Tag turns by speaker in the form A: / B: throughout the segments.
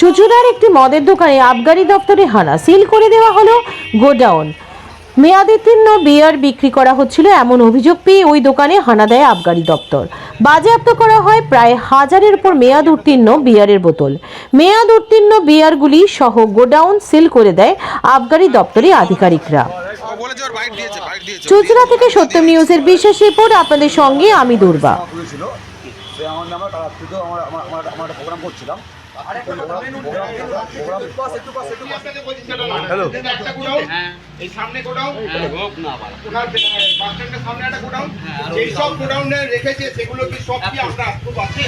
A: চুচুড়ার একটি মদের দোকানে আবগারি দপ্তরে হানা। সিল করে দেওয়া হলো গোডাউন। মেয়াদোত্তীর্ণ বিয়ার বিক্রি করা হচ্ছিল এমন অভিযোগ পেয়ে ওই দোকানে হানা দেয় আবগারি দপ্তর। বাজেয়াপ্ত করা হয় প্রায় হাজারের উপর মেয়াদ উত্তীর্ণ বিয়ারের বোতল। মেয়াদ উত্তীর্ণ বিয়ারগুলি সহ গোডাউন সিল করে দেয় আবগারি দপ্তরের আধিকারিকরা। চুচুড়া থেকে সত্যম নিউজের বিশেষ রিপোর্ট আপনাদের সঙ্গে আমি দুর্বা।
B: আমার আমার আমার আমার প্রোগ্রাম করছিলাম। হ্যালো
C: হ্যাঁ এই সামনে গোডাউন সামনে একটা গোডাউন যেই সব গোডাউনে রেখেছে সেগুলো কি সব কি খুব আছে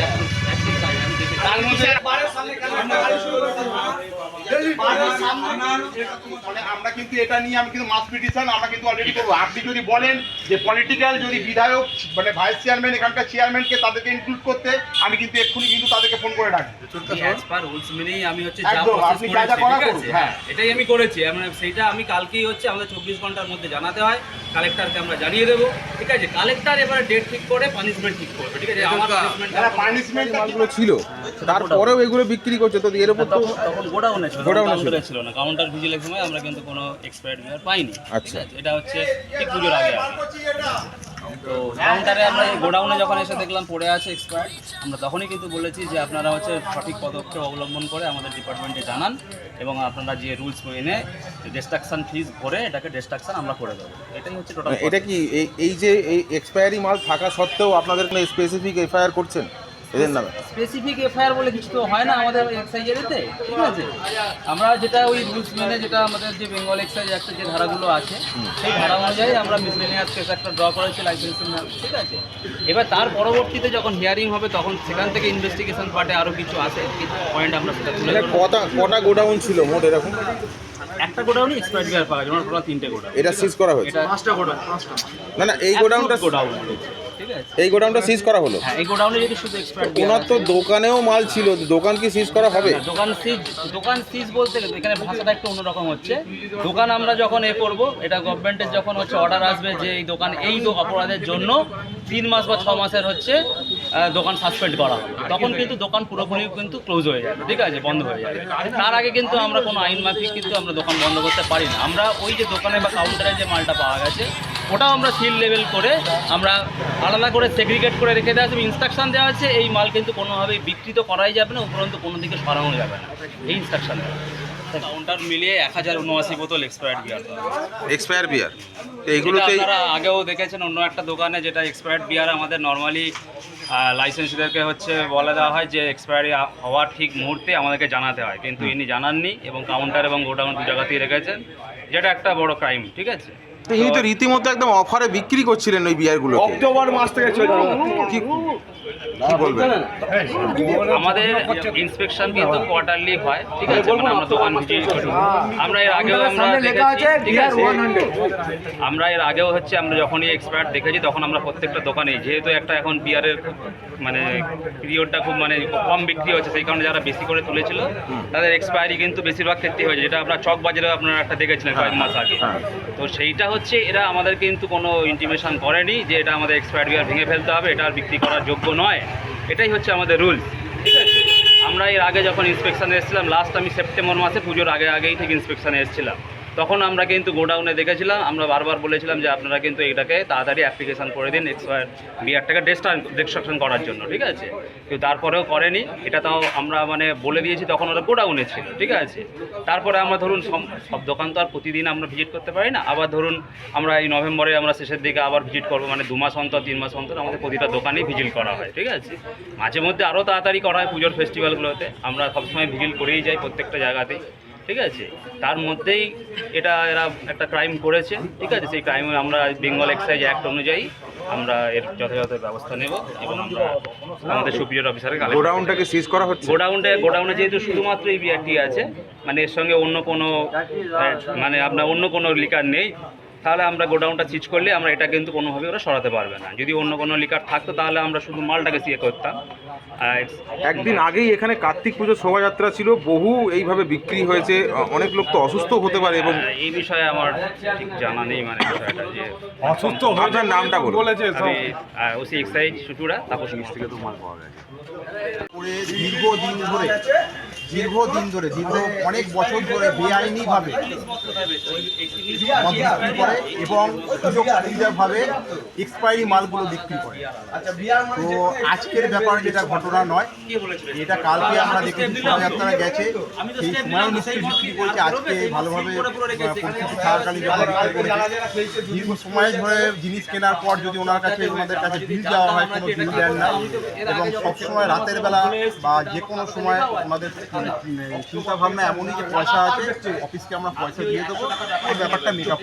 C: আমরা কিন্তু এটা নিয়ে আমি কিন্তু মাস পিটিশন আমরা কিন্তু অলরেডি করব। আপনি যদি বলেন যে পলিটিক্যাল যদি বিধায়ক মানে ভাইস চেয়ারম্যান এখানকার চেয়ারম্যানকে তাদেরকে ইনক্লুড করতে আমি কিন্তু এক্ষুনি কিন্তু তাদেরকে ফোন করে হ্যাঁ।
D: এটাই আমি করেছি। আমরা সেইটা আমি কালকেই হচ্ছে আমাদের চব্বিশ ঘণ্টার মধ্যে জানাতে হয়। কালেক্টরকে আমরা জানিয়ে দেবো। ঠিক আছে? কালেক্টর এবারে ডেট ঠিক করে পানিশমেন্ট ঠিক করবে ঠিক আছে? আমার পানিশমেন্ট
C: যারা
E: ছিল। তারপরেও এগুলো বিক্রি করছে। তো এর উপর তো
D: তখন গোডাউনে। কাউন্টারে ছিল না। কাউন্টার ভিজিলের সময় আমরা কিন্তু কোনো এক্সপায়ার্ড বিয়ার পাইনি।
E: আচ্ছা।
D: এটা হচ্ছে ঠিক পুজোর আগে তো কাউন্টারে আমরা গোডাউনে যখন এসে দেখলাম পড়ে আছে এক্সপায়ার্ড আমরা তখনই কিন্তু বলেছি যে আপনারা হচ্ছে সঠিক পদক্ষেপ অবলম্বন করে আমাদের ডিপার্টমেন্টে জানান এবং আপনারা যে রুলস মেনে ডিস্ট্রাকশন ফিজ ভরে এটাকে ডিস্ট্রাকশন আমরা করে দেবো। এটাই হচ্ছে টোটাল
E: এটা কি এই- এই যে এই এক্সপায়ারি মাল থাকা সত্ত্বেও আপনাদের স্পেসিফিক এফআইআর করছেন? এদের নামে।
D: স্পেসিফিক এফআইআর বলে কিছু তো হয় না আমাদের এক্সাইজ এরিতে ঠিক আছে? আমরা যেটা ওই রুলস মেনে যেটা আমাদের যে বেঙ্গল এক্সাইজ অ্যাক্টের যে ধারাগুলো আছে সেই ধারা অনুযায়ী আমরা মিসলেনিয়াস কেস একটা ড্র করেছি লাইসেন্সিং ঠিক আছে? এবার তার পরবর্তীতে যখন হিয়ারিং হবে তখন সেখান থেকে ইনভেস্টিগেশন পার্টে আরও কিছু আছে পয়েন্ট আমরা সেটা তুলে
E: কটা কটা গোডাউন ছিল মোট এরকম?
D: একটা গোডাউনই এক্সপায়ার্ড বিয়ার পাওয়া যায় আমার টোটাল তিনটে গোডাউন।
E: এটা সিজ করা হয়েছে।
D: এটা পাঁচটা গোডাউন
E: না না এই গোডাউনটা
D: গোডাউন
E: এই গোডাউনটা সিজ করা হলো।
D: হ্যাঁ এই গোডাউনে যদি শুধু এক্সপায়ার্ড
E: ওনার তো দোকানেও মাল ছিল দোকান কি সিজ করা হবে?
D: দোকান সিজ দোকান সিজ বলতে গেলে এখানে ভাষাটা একটু অন্যরকম হচ্ছে। দোকান আমরা যখন এ করব এটা গভর্নমেন্টের যখন হচ্ছে অর্ডার আসবে যে এই দোকান এই অপরাধের জন্য তিন মাস বা ছ মাসের হচ্ছে দোকান সাসপেন্ড করা। তখন কিন্তু দোকান পুরোপুরি কিন্তু ক্লোজ হয়ে যাবে ঠিক আছে? বন্ধ হয়ে যাবে। তার আগে কিন্তু আমরা কোনো আইন মাফিক কিন্তু আমরা দোকান বন্ধ করতে পারি না। আমরা ওই যে দোকানে বা কাউন্টারে যে মালটা পাওয়া গেছে ওটাও আমরা সিল লেভেল করে আমরা আলাদা করে সেগ্রিগেট করে রেখে দেওয়া আছে ইনস্ট্রাকশন দেওয়া আছে এই মাল কিন্তু কোনোভাবেই বিক্রি তো করাই যাবে না উপরন্ত কোনো দিকে সরানো যাবে না। এই ইনস্ট্রাকশন কাউন্টার মিলিয়ে এক হাজার উনআশি বোতল এক্সপায়ার্ড বিয়ার
E: এক্সপায়ার বিয়ার
D: যেটা
E: এইগুলোতে
D: আপনারা আগেও দেখেছেন অন্য একটা দোকানে যেটা এক্সপায়ার্ড বিয়ার আমাদের নর্মালি লাইসেন্সদেরকে হচ্ছে বলে দেওয়া হয় যে এক্সপায়ারি হওয়ার ঠিক মুহূর্তে আমাদেরকে জানাতে হয়। কিন্তু ইনি জানাননি এবং কাউন্টার এবং গোডাউন দু জায়গাতেই রেখেছেন। যেটা একটা বড় ক্রাইম ঠিক আছে?
E: তো ইনি তো রীতিমতো একদম অফারে বিক্রি করছিলেন ওই বিয়ারগুলো
B: অক্টোবর মাস থেকে চলছে।
E: কি বলবেন।
D: আমাদের ইন্সপেকশন কিন্তু কোয়ার্টারলি হয় ঠিক আছে? মানে আমরা দোকান ভিজিট করি আমরা এর আগেও আমরা দেখেছি ঠিক আছে? আমরা এর আগেও হচ্ছে আমরা যখনই এক্সপায়ার দেখেছি তখন আমরা প্রত্যেকটা দোকানে যেহেতু একটা এখন বিয়ারের মানে পিরিয়ডটা খুব মানে কম বিক্রি হচ্ছে সেই কারণে যারা বেশি করে তুলেছিল তাদের এক্সপায়ারি কিন্তু বেশিরভাগ ক্ষেত্রেই হয়েছে। যেটা আপনার চক বাজারে আপনারা একটা দেখেছিলেন কয়েক মাস আগে। তো সেইটা হচ্ছে এরা আমাদের কিন্তু কোনো ইন্টিমেশন করেনি যে এটা আমাদের এক্সপায়ার বিয়ার ভেঙে ফেলতে হবে এটা আর বিক্রি করার যোগ্য নয়। এটাই হচ্ছে আমাদের রুল ঠিক আছে? আমরা এর আগে যখন ইন্সপেকশানে এসেছিলাম লাস্ট আমি সেপ্টেম্বর মাসে পুজোর আগে আগেই থেকে ইন্সপেকশানে এসেছিলাম। তখন আমরা কিন্তু গোডাউনে দেখেছিলাম, আমরা বারবার বলেছিলাম যে আপনারা কিন্তু এটাকে তাড়াতাড়ি অ্যাপ্লিকেশন করে দিন এক্সপায়ার বিয়ারটাকে ডিস্ট্রাকশন করার জন্য, ঠিক আছে? কিন্তু তারপরেও করেনি, এটা তাও আমরা মানে বলে দিয়েছি তখন ওরা গোডাউনে ছিল, ঠিক আছে? তারপরে আমরা ধরুন সব- সব দোকান তো আর প্রতিদিন আমরা ভিজিট করতে পারি না, আবার ধরুন আমরা এই নভেম্বরে আমরা শেষের দিকে আবার ভিজিট করব মানে দু মাস অন্তর, তিন মাস অন্তর আমাদের প্রতিটা দোকানেই ভিজিট করা হয়, ঠিক আছে? মাঝে মধ্যে আরও তাড়াতাড়ি করা হয় পুজোর ফেস্টিভ্যালগুলোতে আমরা সবসময় ভিজিট করেই যাই প্রত্যেকটা জায়গাতেই। ঠিক আছে? তার মধ্যেই এটা এরা একটা ক্রাইম করেছে ঠিক আছে? সেই ক্রাইমে আমরা বেঙ্গল এক্সাইজ অ্যাক্ট অনুযায়ী আমরা এর যথাযথ ব্যবস্থা নেব এবং আমরা আমাদের সুপিরিয়র অফিসারকে কালেক্ট
E: গোডাউনটাকে সিজ করা হচ্ছে?
D: গোডাউনটা গোডাউনে যেহেতু শুধুমাত্র এই বিআরটি আছে মানে এর সঙ্গে অন্য কোনো মানে আপনার অন্য কোনো লিকার নেই তাহলে আমরা গোডাউনটা চিজ করলে আমরা এটা কিন্তু কোনোভাবে ওরা সরাতে পারবে না যদি অন্য কোনো লিকার থাকতো তাহলে আমরা শুধু মালটাকে সিয়ে করতাম
E: একদিন আগেই এখানে কার্তিক পুজোর শোভাযাত্রা ছিল বহু এইভাবে বিক্রি হয়েছে অনেক লোক তো অসুস্থ হতে পারে এবং
D: এই বিষয়ে আমার ঠিক জানা নেই মানে বিষয়টা যে
B: অসুস্থ
E: আপনার নামটা
B: বলেছে
D: আমি ওসি এক্সাইজ সুটুরা তাপস মিস্ত্রি
B: করে দীর্ঘদিন ধরে দীর্ঘদিন ধরে দীর্ঘ অনেক বছর ধরে বেআইনিভাবে মদ বিক্রি করে এবং সুযোগভাবে এক্সপায়ারি মালগুলো বিক্রি করে। তো আজকের ব্যাপার যেটা ঘটনা নয় এটা কালকে আমরা দেখেছি শোভাযাত্রা গেছে, সেই সময়ও নিশ্চয়ই বিক্রি করেছে, আজকে ভালোভাবে দীর্ঘ সময় ধরে জিনিস কেনার পর যদি ওনার কাছে, ওনাদের কাছে বিল দেওয়া হয়, কোনো বিল দেন না। এবং সবসময় রাতের বেলা বা যে কোনো সময় আমাদের চিন্তা ভাবনা এমনই যে পয়সা আছে, অফিসকে আমরা পয়সা দিয়ে দেবো এই ব্যাপারটা মেক আপ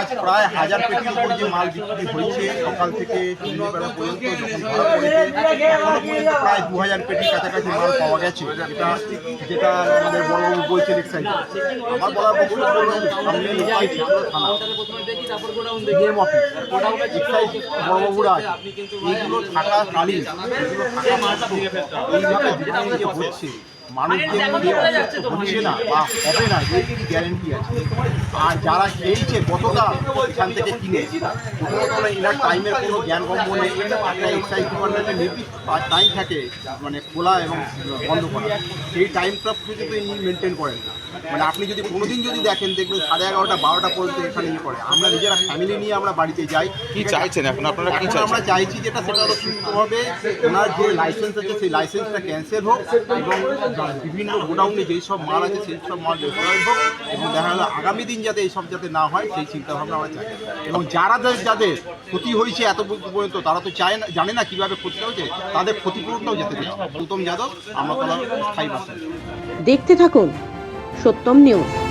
B: আজ প্রায় হাজার পেটির উপর যে মাল বিক্রি হয়েছে, সকাল থেকে সন্ধ্যেবেলা পর্যন্ত প্রায় দু হাজার পেটির কাছাকাছি মাল পাওয়া গেছে, যেটা যেটা আমাদের বড়বাবু বলছেন এক্সাইজ আমার বলার এইগুলো থাকাকালীন থাকা এইভাবে হচ্ছে হচ্ছে না বা হবে না এর কি গ্যারেন্টি আছে। আর যারা এখান থেকে কিনে? কোনো কোনো এনার টাইমের কোনো জ্ঞান নেই একটা এক্সাইজ ডিপার্টমেন্টের নির্দিষ্ট টাইম থাকে মানে খোলা এবং বন্ধ করা। সেই টাইমটা কিন্তু ইনি মেনটেন করেন না। মানে আপনি যদি কোনোদিন যদি দেখেন দেখবেন সাড়ে এগারোটা বারোটা পর্যন্ত এখানে ইয়ে করে আমরা নিজেরা ফ্যামিলি নিয়ে আমরা বাড়িতে যাই।
E: কি চাইছেন এখন? আপনারা কি চাইছেন
B: আমরা চাইছি যেটা সেটা হলো সুস্থভাবে ওনার যে লাইসেন্স আছে সেই লাইসেন্সটা ক্যান্সেল হোক এবং বিভিন্ন গোডাউনে যেই সব মাল আছে, সেই সব মাল হোক এবং দেখা গেলো আগামী দিন যাতে এইসব যাতে না হয়, সেই চিন্তা ভাবনা আমরা চাই। এবং যারা যাদের- ক্ষতি হয়েছে এত পর্যন্ত তারা তো চায় না, জানে না কীভাবে ক্ষতিটা হয়েছে তাদের ক্ষতিপূরণটাও যেতে দেওয়া গৌতম যাদব, আমরা স্থায়ী
F: দেখতে থাকুন সত্যম নিউজ।